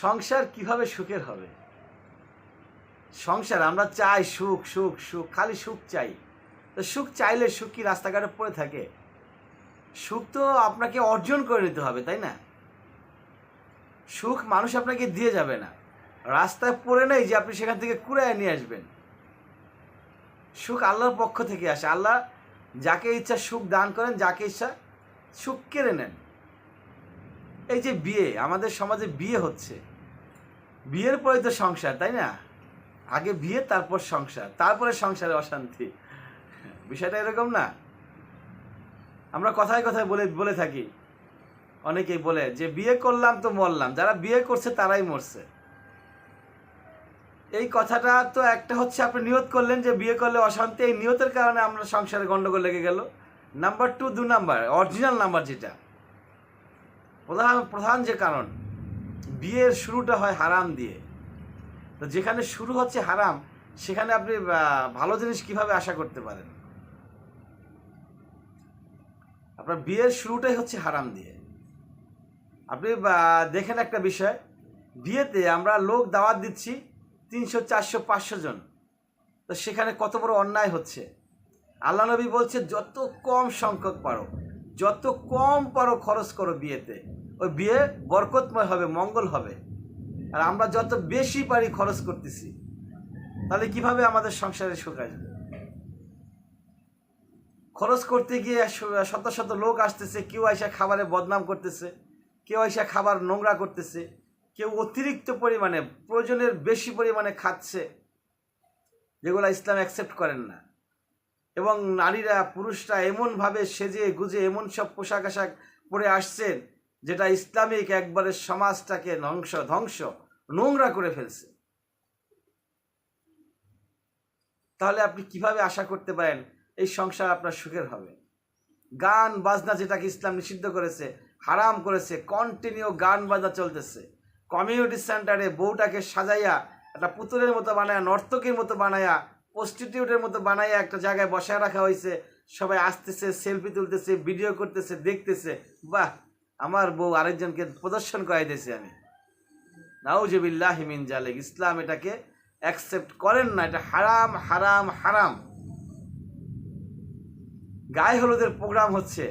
সংসার কীভাবে সুখের হবে? সংসার, আমরা চাই সুখ সুখ সুখ, খালি সুখ চাই। তো সুখ চাইলে সুখ কি রাস্তাঘাটে পড়ে থাকে? সুখ তো আপনাকে অর্জন করে নিতে হবে, তাই না? সুখ মানুষ আপনাকে দিয়ে যাবে না। রাস্তায় পড়ে নেই যে আপনি সেখান থেকে কুড়ায় নিয়ে আসবেন। সুখ আল্লাহর পক্ষ থেকে আসে। আল্লাহ যাকে ইচ্ছা সুখ দান করেন, যাকে ইচ্ছা সুখ কেড়ে নেন। এই যে বিয়ে, আমাদের সমাজে বিয়ে হচ্ছে। বিয়ের পরে তো সংসার, তাই না? আগে বিয়ে, তারপর সংসার, তারপরে সংসারে অশান্তি। বিষয়টা এরকম না। আমরা কথায় কথায় বলে বলে থাকি। অনেকেই বলে যে, বিয়ে করলাম তো মরলাম, যারা বিয়ে করছে তারাই মরছে। এই কথাটা তো একটা হচ্ছে, আপনি নিয়ত করলেন যে, বিয়ে করলে অশান্তি। এই নিয়তের কারণে আমরা সংসারে গন্ডগোল লেগে গেল। নাম্বার টু দু নাম্বার অরিজিনাল নাম্বার যেটা। প্রধান প্রধান যে কারণ, বিয়ের শুরুটা হয় হারাম দিয়ে। তো যেখানে শুরু হচ্ছে হারাম, সেখানে আপনি ভালো জিনিস কীভাবে আশা করতে পারেন? আপনার বিয়ের শুরুটাই হচ্ছে হারাম দিয়ে। আপনি দেখেন একটা বিষয়, বিয়েতে আমরা লোক দাওয়াত দিচ্ছি তিনশো, চারশো, পাঁচশো জন। তো সেখানে কত বড় অন্যায় হচ্ছে? আল্লাহ নবী বলছে, যত কম সংখ্যক পারো। যত কম পারো খরচ করো বিয়েতে, ওই বিয়ে বরকতময় হবে, মঙ্গল হবে। আর আমরা যত বেশি পারি খরচ করতেছি, তাহলে কীভাবে আমাদের সংসারে সুখ আসবে? খরচ করতে গিয়ে শত শত লোক আসতেছে, কেউ আইসা খাবারে বদনাম করতেছে, কেউ আইসা খাবার নোংরা করতেছে, কেউ অতিরিক্ত পরিমাণে, প্রয়োজনের বেশি পরিমাণে খাচ্ছে, যেগুলো ইসলাম অ্যাকসেপ্ট করেন না। এবং নারীরা, পুরুষরা এমনভাবে সেজে গুজে এমন সব পোশাক আশাক পরে আসছেন, যেটা ইসলামিক একবারে সমাজটাকে ধ্বংস ধ্বংস, নোংরা করে ফেলছে। তাহলে আপনি কীভাবে আশা করতে পারেন এই সংসার আপনার সুখের হবে? গান, বাজনা যেটাকে ইসলাম নিষিদ্ধ করেছে, হারাম করেছে কন্টিনিউ গান বাজনা চলতেছে। কমিউনিটি সেন্টারে বউটাকে সাজাইয়া, একটা পুতুলের মতো বানায়া, নর্তকীর মতো বানায়া প্রস্টিটিউটের মতো বানাইয়া একটা জায়গায় বসায় রাখা হয়েছে। সবাই আসতেছে সেলফি তুলতেছে ভিডিও করতেছে, দেখতেছে। বাহ, আমার বউ আরেকজনকে প্রদর্শন করাই দিয়েছি আমি। নাউজবিল্লাহ মিন জালেক। ইসলাম এটাকে অ্যাকসেপ্ট করেন না, এটা হারাম হারাম হারাম। গায়ে হলুদের প্রোগ্রাম হচ্ছে,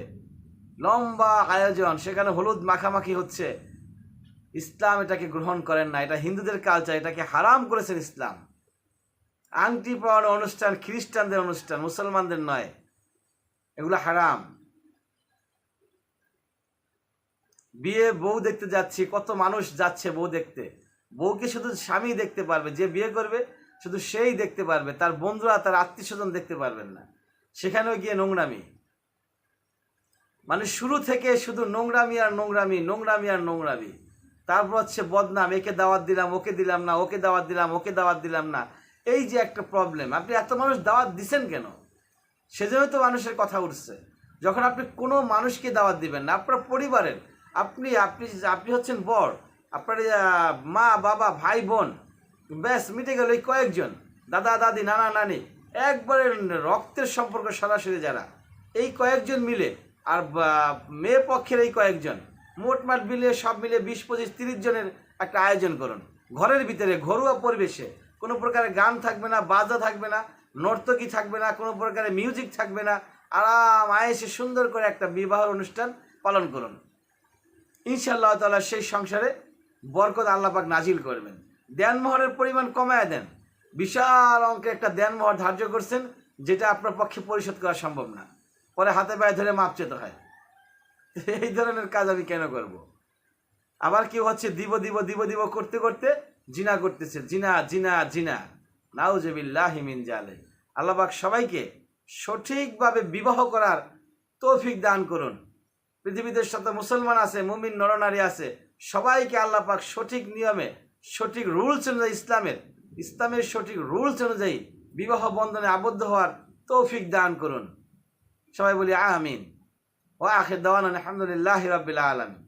লম্বা আয়োজন, সেখানে হলুদ মাখামাখি হচ্ছে। ইসলাম এটাকে গ্রহণ করেন না, এটা হিন্দুদের কালচার এটাকে হারাম করেছেন ইসলাম। আংটি পাওয়ানো অনুষ্ঠান, খ্রিস্টানদের অনুষ্ঠান, মুসলমানদের নয়। এগুলো হারাম। বিয়ে বউ দেখতে যাচ্ছি, কত মানুষ যাচ্ছে বউ দেখতে। বউকে শুধু স্বামী দেখতে পারবে, যে বিয়ে করবে, শুধু সেই দেখতে পারবে। তার বন্ধুরা, তার আত্মীয় স্বজন দেখতে পারবেন না। সেখানেও গিয়ে নোংরামি। মানে শুরু থেকে শুধু নোংরামি আর নোংরামি নোংরামি আর নোংরামি। তারপর হচ্ছে বদনাম, একে দাওয়াত দিলাম, ওকে দিলাম না, ওকে দাওয়াত দিলাম, ওকে দাওয়াত দিলাম না। এই যে একটা প্রবলেম আপনি এত মানুষ দাওয়াত দিছেন কেন? সেজন্য তো মানুষের কথা উঠছে। যখন আপনি কোনো মানুষকে দাওয়াত দিবেন না, আপনার পরিবারের, আপনি আপনি আপনি হচ্ছেন বর, আপনার মা, বাবা, ভাই, বোন, ব্যাস, মিটে গেল এই কয়েকজন, দাদা, দাদি, নানা, নানি, একবারে রক্তের সম্পর্ক সরাসরি যারা, এই কয়েকজন মিলে, আর মেয়ে পক্ষের এই কয়েকজন, মোটমাট মিলে, সব মিলে বিশ, পঁচিশ, তিরিশ জনের একটা আয়োজন করুন। ঘরের ভিতরে ঘরোয়া পরিবেশে কোনো প্রকারের গান থাকবে না বাজা থাকবে না, নর্তকী থাকবে না, কোনো প্রকারের মিউজিক থাকবে না। আরাম, আয়েসে সুন্দর করে একটা বিবাহ অনুষ্ঠান পালন করুন। ইনশাআল্লাহ তাআলা সেই সংসারে বরকত আল্লাপাক নাজিল করবেন। দেনমোহরের পরিমাণ কমায় দেন। বিশাল অঙ্কের একটা দেনমোহর ধার্য করছেন, যেটা আপনার পক্ষে পরিশোধ করা সম্ভব না। পরে হাতে পায়ে ধরে মাপ চেতে হয়। এই ধরনের কাজ আমি কেন করব। আবার কেউ হচ্ছে? দিব দিব দিব দিব করতে করতে জিনা করতেছে, জিনা জিনা জিনা। নাউজবিল্লাহ মিন জালে আল্লাহবাক সবাইকে সঠিকভাবে বিবাহ করার তৌফিক দান করুন। পৃথিবীতে শত মুসলমান আছে, মুমিন, নরনারী আছে, সবাইকে আল্লাহ পাক সঠিক নিয়মে, সঠিক রুলস অনুযায়ী ইসলামের ইসলামের সঠিক রুলস অনুযায়ী বিবাহ বন্ধনে আবদ্ধ হওয়ার তৌফিক দান করুন। সবাই বলি আমিন। ও আখের দেওয়ান আলহামদুলিল্লাহ রাবিল্লা আলমিন।